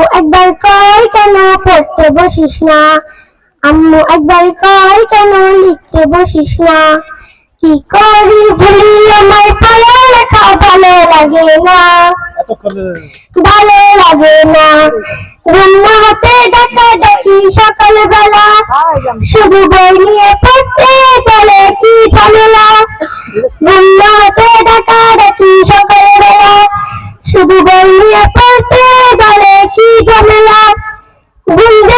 আব্বু একবার কয় কেন পড়তে বসিস না? আম্মু একবার কয় কেন লিখতে বসিস না? কি করি ভুলি আমার পড়ালেখা ভালো লাগে না। ভালো লাগে না। হাতে ডাকা ডাকি সকালবেলা। শুধু বই নিয়ে পড়তে বলে কি ঝামেলা? বন্যা হাতে ডাকা ডাকি সকালবেলা। শুধু বই নিয়ে পড়তে